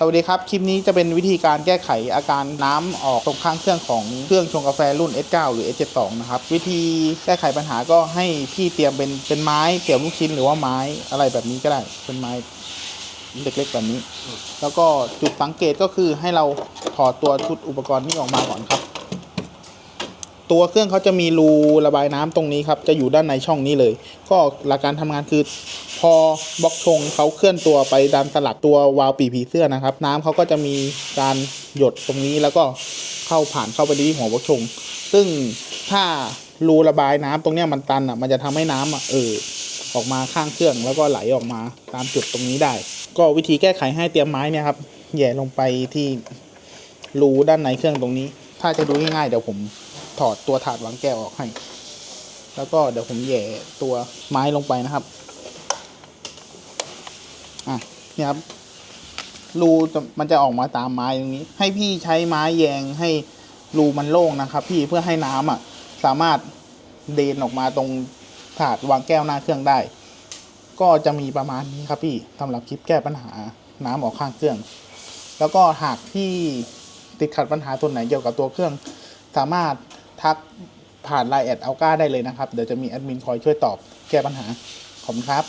สวัสดีครับ คลิปนี้จะเป็นวิธีการแก้ไขอาการน้ำออกตรงข้างเครื่องของเครื่องชงกาแฟรุ่น S9 หรือ S72 นะครับ วิธีแก้ไขปัญหาก็ให้พี่เตรียมเป็นเป็นไม้เสียวลูกชิ้นหรือว่าไม้อะไรแบบนี้ก็ได้ เป็นไม้เล็กๆแบบนี้ แล้วก็จุดสังเกตก็คือให้เราถอดตัวชุดอุปกรณ์นี้ออกมาก่อนครับ ตัวเครื่องเขาจะมีรูระบายน้ำตรงนี้ครับ จะอยู่ด้านในช่องนี้เลย ก็หลักการทำงานคือ พอบล็อกชงเขาเคลื่อนตัวไปดันสลักตัววาล์วปีผีเสื้อนะครับ น้ำเขาก็จะมีการหยดตรงนี้แล้วก็เข้าผ่านเข้าไปที่หัวบล็อกชง ซึ่งถ้ารูระบายน้ำตรงเนี้ยมันตันอะมันจะทำให้น้ำอะเออออกมาข้างเครื่องแล้วก็ไหลออกมาตามจุดตรงนี้ได้ ก็วิธีแก้ไขให้เตรียมไม้เนี่ยครับแย่ลงไปที่รูด้านในเครื่องตรงนี้ ถ้าจะดูง่ายๆเดี๋ยวผม ถอดตัวถาดวางแก้วออกให้ แล้วก็เดี๋ยวผมแหย่ตัวไม้ลงไปนะครับอะเนี่ยครับรูมันจะออกมาตามไม้ตรงนี้ ให้พี่ใช้ไม้แยงให้รูมันโล่งนะครับ พี่เพื่อให้น้ำอะ สามารถเดนออกมาตรงถาดวางแก้วหน้าเครื่องได้ ก็จะมีประมาณนี้ครับพี่สำหรับคลิปแก้ปัญหาน้ำออกข้างเครื่อง แล้วก็หากที่ติดขัดปัญหาตัวไหนเกี่ยวกับตัวเครื่อง สามารถ ทักผ่านไลน์แอดเอาก้าได้เลยนะครับ เดี๋ยวจะมีแอดมินคอยช่วยตอบแก้ปัญหาขอบคุณครับ